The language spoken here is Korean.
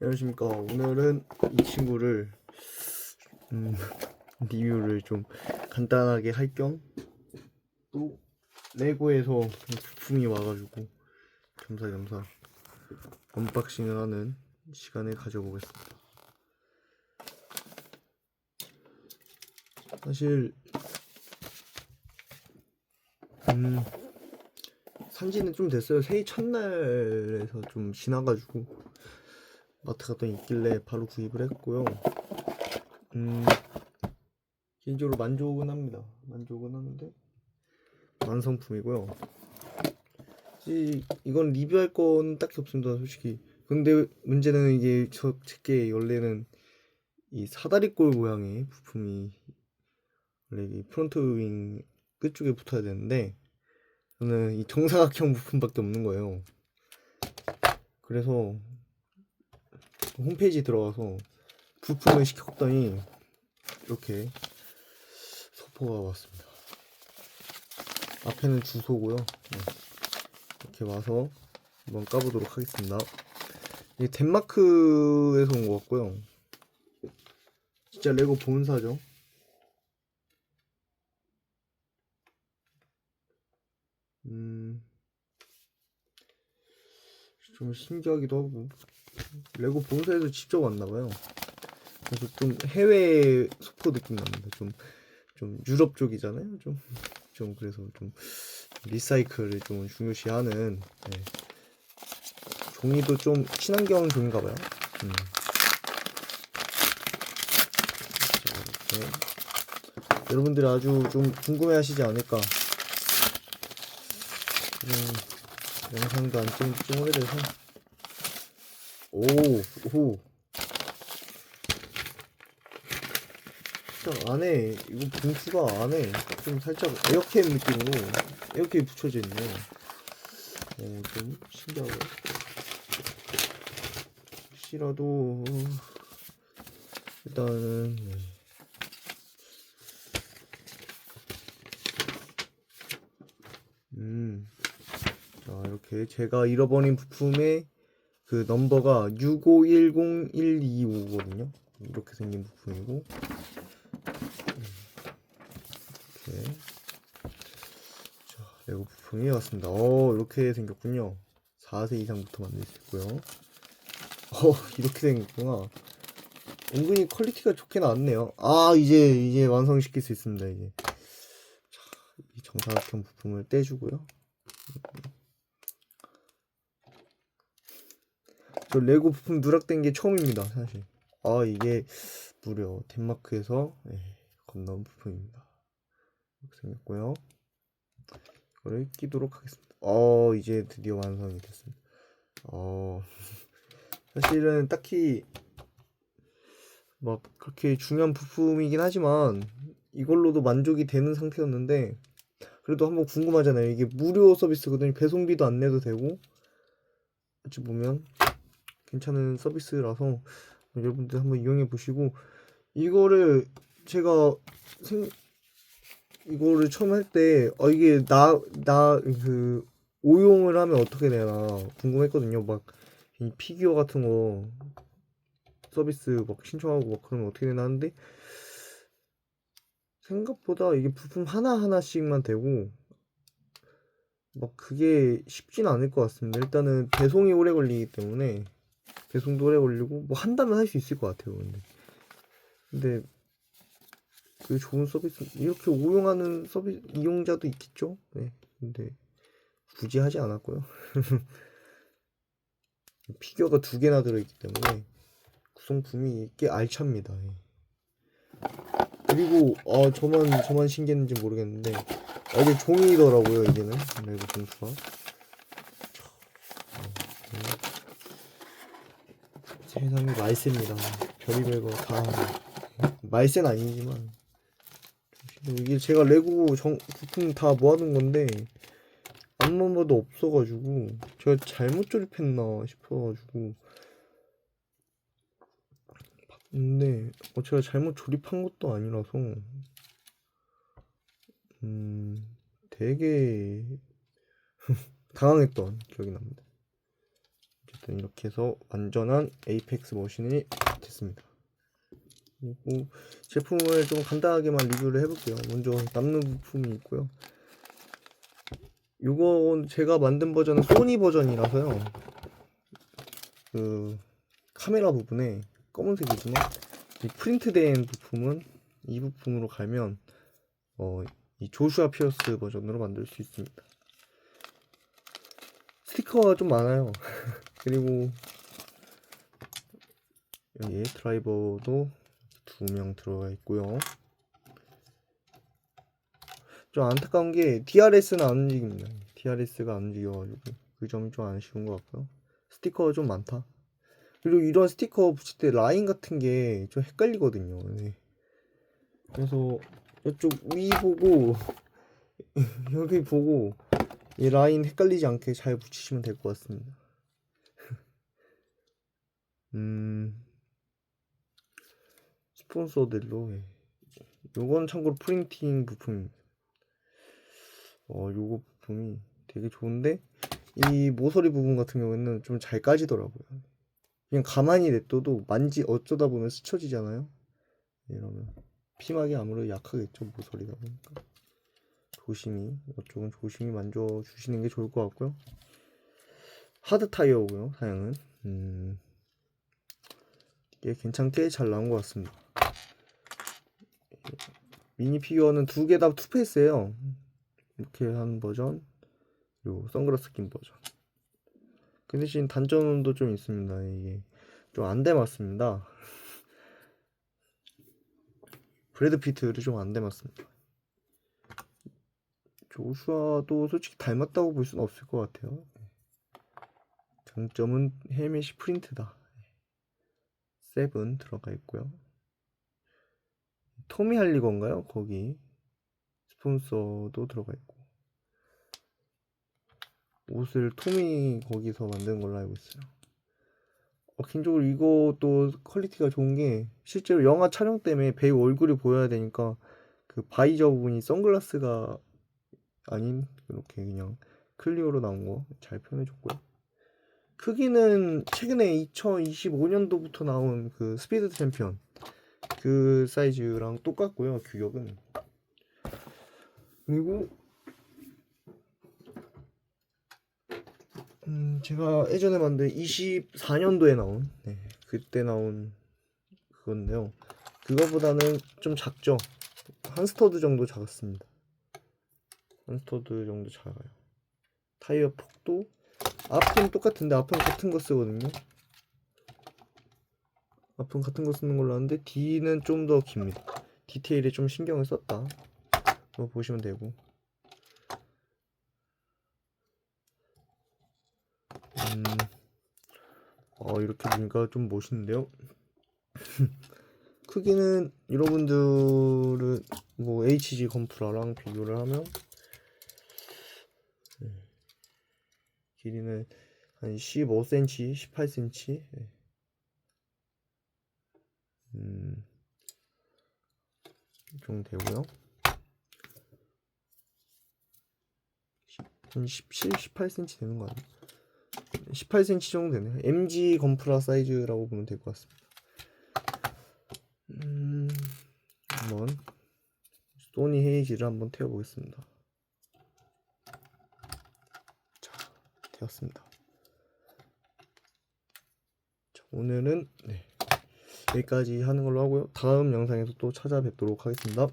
안녕하십니까. 오늘은 이 친구를 음, 리뷰를 좀 간단하게 할 겸 또 레고에서 부품이 와가지고 겸사겸사 언박싱을 하는 시간을 가져보겠습니다. 사실 음, 산지는 좀 됐어요. 새해 첫날에서 좀 지나가지고 마트 갔더니 있길래 바로 구입을 했고요. 음, 개인적으로 만족은 합니다. 만족은 하는데 완성품이고요. 이 이건 리뷰할 건 딱히 없습니다, 솔직히. 근데 문제는 이게 저 제게 원래는 이 사다리꼴 모양의 부품이 원래 이 프론트 윙 끝쪽에 붙어야 되는데 저는 이 정사각형 부품밖에 없는 거예요. 그래서 홈페이지 들어가서 부품을 시켰더니 이렇게 소포가 왔습니다. 앞에는 주소고요. 네. 이렇게 와서 한번 까보도록 하겠습니다. 이게 덴마크에서 온 것 같고요. 진짜 레고 본사죠. 음, 좀 신기하기도 하고 레고 본사에서 직접 왔나봐요. 그래서 좀 해외 소포 느낌 납니다. 좀, 좀 유럽 쪽이잖아요. 좀, 좀 그래서 좀 리사이클을 좀 중요시하는 네. 종이도 좀 친환경 종인가 봐요. 음. 자, 이렇게. 여러분들이 아주 좀 궁금해하시지 않을까. 음, 영상도 안 찍은 지 오래돼서. 오, 오. 진짜 안에 이거 봉투가 안에 좀 살짝 에어캠 느낌으로 에어캠이 붙여져 있네요. 어, 좀 신기하고. 혹시라도 일단은 네. 음, 자 이렇게 제가 잃어버린 부품의 그 넘버가 6510125거든요. 이렇게 생긴 부품이고 이렇게 자 레고 부품이 왔습니다. 어 이렇게 생겼군요. 4세 이상부터 만들 수 있고요. 어 이렇게 생겼구나. 은근히 퀄리티가 좋게 나왔네요. 아 이제 이제 완성시킬 수 있습니다. 이제 자, 이 정사각형 부품을 떼주고요. 저 레고 부품 누락된 게 처음입니다, 사실. 아, 이게 무려 덴마크에서 예, 건너온 부품입니다. 이렇게 생겼고요. 이거를 끼도록 하겠습니다. 어, 이제 드디어 완성이 됐습니다. 어, 사실은 딱히 막 그렇게 중요한 부품이긴 하지만 이걸로도 만족이 되는 상태였는데 그래도 한번 궁금하잖아요. 이게 무료 서비스거든요. 배송비도 안 내도 되고 어찌 보면 괜찮은 서비스라서 여러분들 한번 이용해 보시고 이거를 제가 생 이거를 처음 할때어 이게 나 나 그 오용을 하면 어떻게 되나 궁금했거든요. 막 이 피규어 같은 거 서비스 막 신청하고 막 그러면 어떻게 되나 하는데 생각보다 이게 부품 하나 하나씩만 되고 막 그게 쉽진 않을 것 같습니다. 일단은 배송이 오래 걸리기 때문에 배송도 오래 걸리고 뭐 한다면 할 수 있을 것 같아요. 근데 근데 그 좋은 서비스 이렇게 오용하는 서비스 이용자도 있겠죠. 네. 근데 굳이 하지 않았고요. 피규어가 두 개나 들어있기 때문에 구성품이 꽤 알찹니다. 예. 그리고 아 저만 저만 신기했는지 모르겠는데 아, 이게 종이더라고요 이게는 레고 봉투가. 세상이 말세입니다. 별의별 거 다. 말세는 아니지만. 이게 제가 레고 정, 부품 다 모아둔 건데 앞만 봐도 없어가지고 제가 잘못 조립했나 싶어가지고. 봤는데 어, 제가 잘못 조립한 것도 아니라서. 음 되게 당황했던 기억이 납니다. 어쨌든 이렇게 해서 완전한 에이펙스 머신이 됐습니다. 그리고 제품을 좀 간단하게만 리뷰를 해볼게요. 먼저 남는 부품이 있고요. 요건 제가 만든 버전은 소니 버전이라서요. 그 카메라 부분에 검은색이지만 이 프린트된 부품은 이 부품으로 갈면 어, 이 조슈아 피어스 버전으로 만들 수 있습니다. 스티커가 좀 많아요. 그리고 여기 드라이버도 두 명 들어가 있고요. 좀 안타까운 게 DRS는 안 움직입니다. DRS가 안 움직여가지고 그 점이 좀 아쉬운 것 같고요. 스티커가 좀 많다. 그리고 이런 스티커 붙일 때 라인 같은 게 좀 헷갈리거든요. 네. 그래서 이쪽 위 보고 여기 보고 이 라인 헷갈리지 않게 잘 붙이시면 될 것 같습니다. 음 스폰서들로 예. 요건 참고로 프린팅 부품입니다. 어 요거 부품이 되게 좋은데 이 모서리 부분 같은 경우에는 좀 잘 까지더라고요. 그냥 가만히 냅둬도 만지 어쩌다 보면 스쳐지잖아요. 이러면 피막이 아무래도 약하겠죠 모서리다 보니까 조심히 이쪽은 조심히 만져 주시는 게 좋을 것 같고요. 하드 타이어고요 사양은 음, 이게 괜찮게 잘 나온 것 같습니다. 미니 피규어는 두 개 다 투페이스예요. 이렇게 한 버전 그리고 선글라스 낀 버전. 그 대신 단점도 좀 있습니다. 이게 좀 안 닮았습니다. 브래드 피트를 좀 안 닮았습니다. 조슈아도 솔직히 닮았다고 볼 수는 없을 것 같아요. 장점은 헬멧이 프린트다. 세븐 들어가 있고요. 토미 할리건가요? 거기 스폰서도 들어가 있고 옷을 토미 거기서 만든 걸로 알고 있어요. 어, 개인적으로 이것도 퀄리티가 좋은 게 실제로 영화 촬영 때문에 배우 얼굴이 보여야 되니까 그 바이저 부분이 선글라스가 아닌 이렇게 그냥 클리어로 나온 거 잘 표현해줬고요. 크기는 최근에 2025년도부터 나온 그 스피드 챔피언 그 사이즈랑 똑같고요. 규격은 그리고 음, 제가 예전에 만든 24년도에 나온, 네, 그때 나온 그건데요. 그거보다는 좀 작죠. 한 스터드 정도 작았습니다. 한 스터드 정도 작아요. 타이어 폭도 앞은 똑같은데 앞은 같은 거 쓰거든요. 앞은 같은 거 쓰는 걸로 아는데 뒤는 좀 더 깁니다. 디테일에 좀 신경을 썼다. 뭐 보시면 되고. 음, 어, 이렇게 보니까 좀 멋있는데요? 크기는 여러분들은 뭐 HG 건프라랑 비교를 하면 길이는 한 15cm, 18cm 네. 음, 이 정도 되고요. 한 17, 18cm 되는 거 아니에요? 18cm 정도 되네요. MG 건프라 사이즈라고 보면 될 것 같습니다. 음, 한번 소니 헤이지를 한번 태워보겠습니다. 되었습니다. 자, 오늘은 네, 여기까지 하는 걸로 하고요. 다음 영상에서 또 찾아뵙도록 하겠습니다.